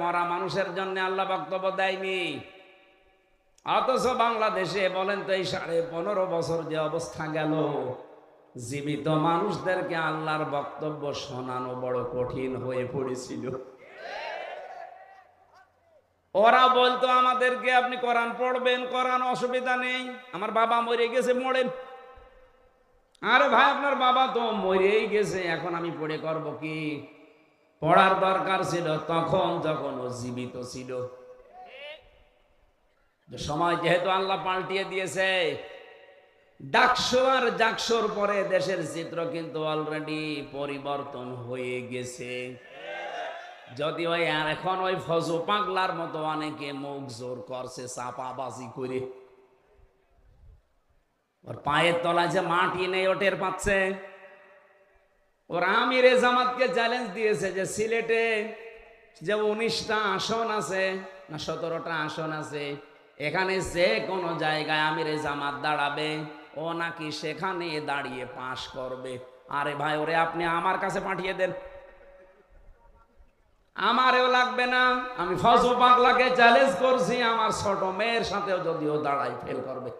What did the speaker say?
মরা মানুষের জন্য আল্লাহ বক্তব্য দেয়নি। অথচ বাংলাদেশে বলেন তো এই সাড়ে পনেরো বছর যে অবস্থা গেল, জীবিত মানুষদেরকে আল্লাহর বক্তব্য শোনানো বড় কঠিন হয়ে পড়েছিল। ওরা বলতো, আমাদেরকে আপনি কোরআন পড়বেন, কোরআন অসুবিধা নেই, আমার বাবা মরে গেছে, মরেন। আরে ভাই, আপনার বাবা তো মরেই গেছে, এখন আমি পড়ে করব কি? পড়ার দরকার ছিল, তখন যখন ও জীবিত ছিল। সময় যেহেতু আল্লাহ পাল্টিয়ে দিয়েছে ডাকশো আর জাকশোর পরে দেশের চিত্র কিন্তু অলরেডি পরিবর্তন হয়ে গেছে। যদি ওই আর এখন ওই ফজু পাগলার মতো অনেকে মুখ জোর করছে, চাপাবাজি করে। ওর পায়ের তলায় যে মাটি নেই, ও টের পাচ্ছে। ওর আমিরে জামাতকে চ্যালেঞ্জ দিয়েছে যে সিলেটে যে উনিশটা আসন আছে না সতেরোটা আসন আছে, এখানে যে কোনো জায়গায় আমিরে জামাত দাঁড়াবে, ও নাকি সেখানে দাঁড়িয়ে পাশ করবে। আরে ভাই, ওরে আপনি আমার কাছে পাঠিয়ে দেন। আমারেও লাগবে না। আমি ফজল পাগলাকে চ্যালেঞ্জ করছি, আমার ছোট মেয়ের সাথেও যদিও দাঁড়াই ফেল করবে।